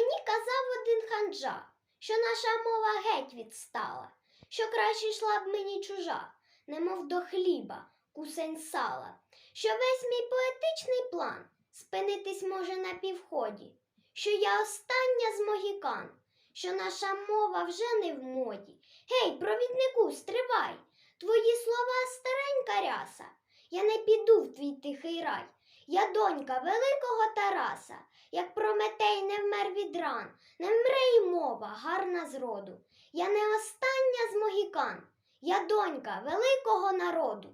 Мені казав один ханджа, що наша мова геть відстала, що краще йшла б мені чужа, немов до хліба, кусень сала, що весь мій поетичний план спинитись може на півході, що я остання з могікан, що наша мова вже не в моді. Гей, провіднику, стривай! Твої слова старенька ряса. Я не піду в твій тихий рай. Я донька великого Тараса, як Прометей не вмер від ран, не вмре й мова, гарна зроду. Я не остання з могікан, я донька великого народу.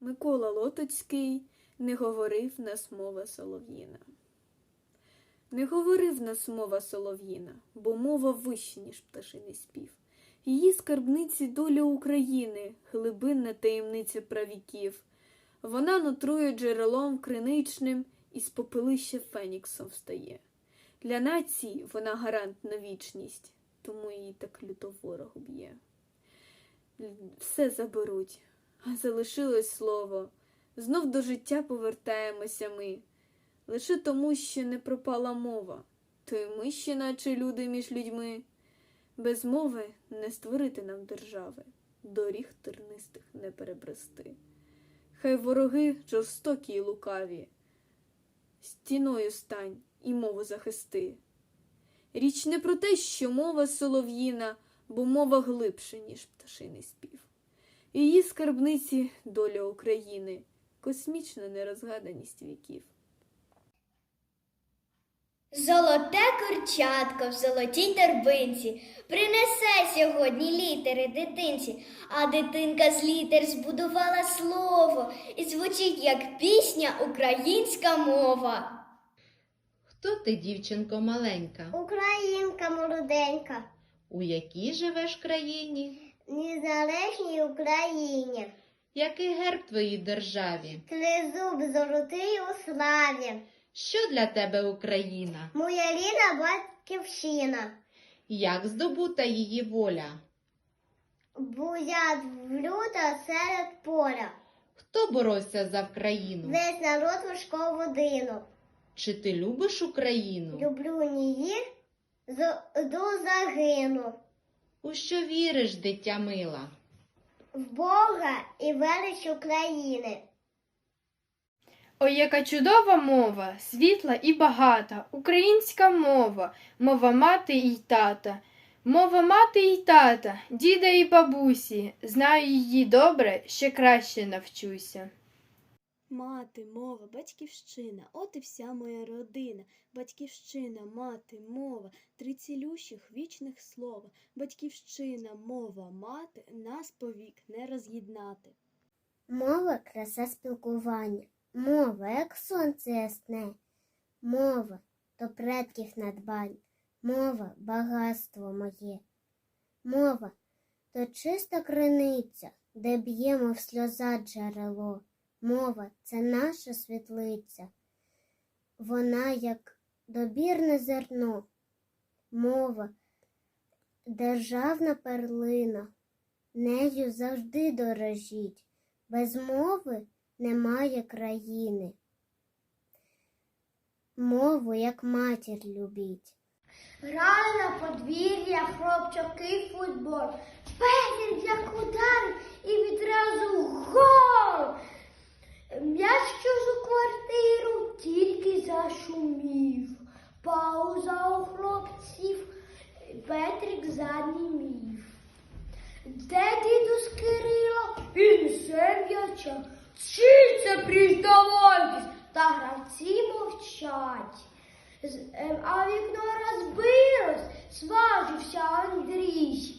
Микола Лотоцький не говорив нас мова солов'їна. Не говорив нас мова солов'їна, бо мова вища, ніж пташиний спів. Її скарбниці доля України, глибинна таємниця правіків. Вона нутрує джерелом криничним і з попелища феніксом встає. Для нації вона гарант на вічність, тому її так люто ворог б'є. Все заберуть, а залишилось слово. Знов до життя повертаємося ми. Лише тому, що не пропала мова, то й ми ще, наче люди між людьми. Без мови не створити нам держави, доріг тернистих не перебрести. Хай вороги жорстокі й лукаві, стіною стань і мову захисти. Річ не про те, що мова солов'їна, бо мова глибше, ніж пташиний спів. Її скарбниці доля України, космічна нерозгаданість віків. Золоте курчатко в золотій торбинці принесе сьогодні літери дитинці, а дитинка з літер збудувала слово і звучить як пісня українська мова. Хто ти, дівчинко маленька? Українка молоденька, У якій живеш країні? незалежній Україні, Який герб твоїй державі? тризуб золотий у славі, Що для тебе Україна? моя рідна батьківщина. Як здобута її воля? Буят в люта серед поля, Хто боровся за Вкраїну? весь народ важкого годину. Чи ти любиш Україну? Люблю її до загину. У що віриш, дитя мила? В Бога і велич України. Ой, яка чудова мова, світла і багата, українська мова, мова мати і тата. Мова мати і тата, діда і бабусі, знаю її добре, ще краще навчуся. Мати, мова, батьківщина, от і вся моя родина. Батьківщина, мати, мова, три цілющих вічних слова. Батьківщина, мова, мати, нас повік не роз'єднати. Мова краса спілкування. Мова, як сонце ясне. Мова то предків надбань. Мова багатство моє. Мова то чиста криниця, де б'ємо в сльоза джерело. Мова це наша світлиця. Вона як добірне зерно. Мова державна перлина. Нею завжди дорожіть. Без мови немає країни. Мову, як матір любіть. Грали на подвір'я хлопчаки футбол. Петер як удар і відразу гол. М'яч чужу квартиру тільки зашумів. Пауза у хлопців. Петрик занімів. Де дідусь Кирило? І несе м'яча. Чи це приздавайтесь? Та гравці мовчать. Е, А вікно розбилось, сважився Андрій.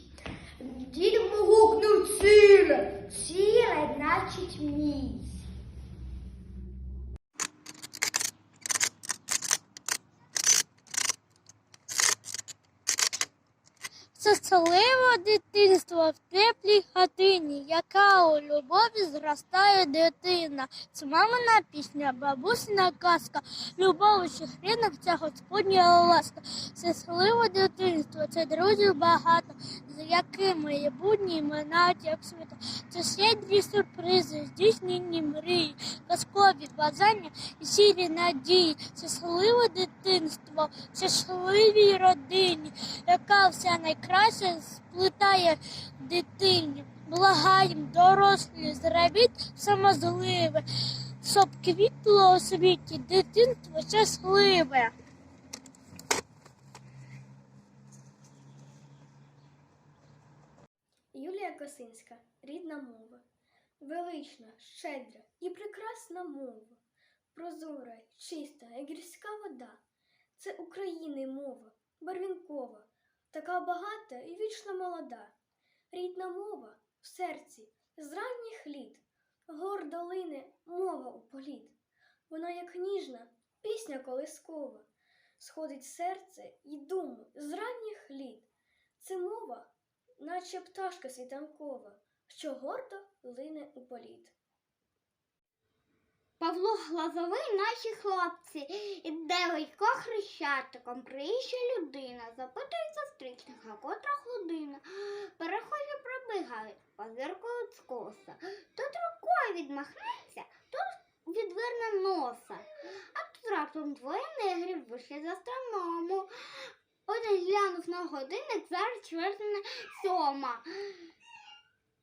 Дід гукнув ціле, ціле, значить мій. Це Щасливе дитинство в теплій хатині, яка у любові зростає дитина. Це мамина пісня, бабусина казка, любов у хрінах це Господня ласка. Щасливе дитинство, це друзів багато, з якими будні минають як світа. Це щедрі сюрпризи, здійснені мрії, казкові бажання і сірі надії. Щасливе дитинство, в щасливій родині, яка вся найкраще сплітає дитині. Благаєм дорослі, зробіть все можливе, щоб квітло у світі дитинство щасливе. Юлія Косинська, рідна мова, велична, щедра і прекрасна мова, прозора, чиста, як гірська вода. Це України мова, барвінкова, така багата і вічно молода. Рідна мова в серці, з ранніх літ, гордо лине мова у політ. Вона, як ніжна, пісня колискова, сходить серце і думу з ранніх літ. Це мова наче пташка світанкова, що гордо лине у політ. Павло Глазовий, наші хлопці, іде легко хрещатиком, приїжджа людина, запитується зустрічника, котра година. Перехожі пробігають, позиркують скоса. Тут рукою відмахнеться, тут відверне носа. А тут раптом двоє негрів вийшли з астроному. Один глянув на годинник, зараз чвертина сьома.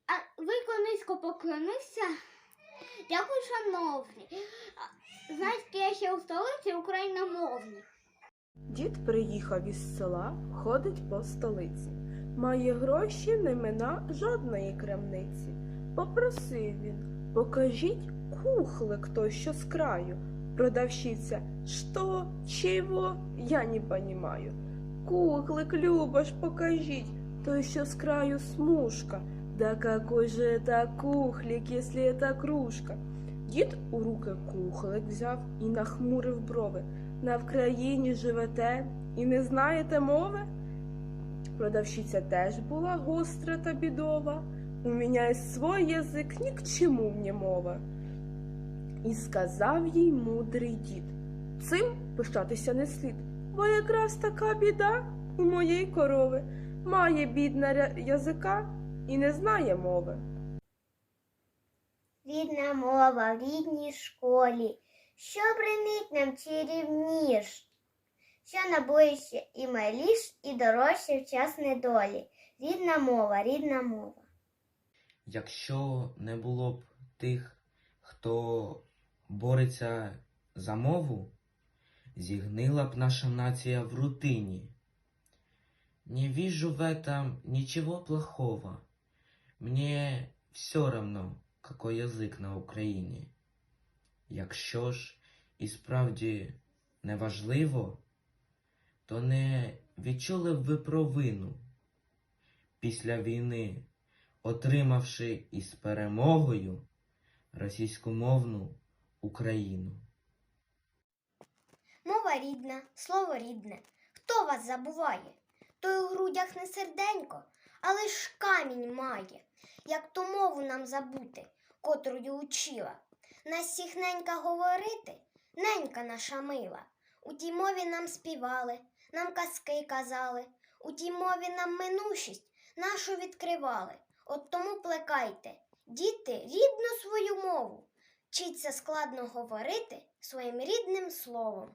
А Вийко низько поклонився. Дякую, шановні. Знаєте, я ще у столиці україномовні. Дід приїхав із села, ходить по столиці. Має гроші, не мина жодної крамниці. Попросив він, покажіть кухлик той, що з краю. Продавщиця, що, чого, я не понімаю. Кухлик, Любаш, покажіть, той, що з краю смужка. Да какой же это кухлик, если это кружка? Дід у руки кухлик взяв і нахмурив брови. На Вкраїні живете і не знаєте мови? Продавщиця теж була гостра та бідова. У мене есть свой язик, ні к чому мені мова. І сказав їй мудрий дід. Цим пишатися не слід, бо якраз така біда у моєї корови. Має бідна язика і не знає мови. Рідна мова в рідній школі, що бринить нам чарівніш, що наближче і миліш, і дорожче в час недолі. Рідна мова, рідна мова. Якщо не було б тих, хто бореться за мову, зігнила б наша нація в рутині. Не вижу в этом ничего плохого. Мне все равно, какой язик на Україні. Якщо ж і справді неважливо, то не відчули б ви провину після війни, отримавши із перемогою російськомовну Україну. Мова рідна, слово рідне. Хто вас забуває? Той у грудях не серденько, але ж камінь має. Як ту мову нам забути, котрою учила. Нас всіх ненька говорити, ненька наша мила. У тій мові нам співали, нам казки казали, у тій мові нам минушість нашу відкривали. От тому плекайте, діти, рідну свою мову. Вчіться складно говорити своїм рідним словом.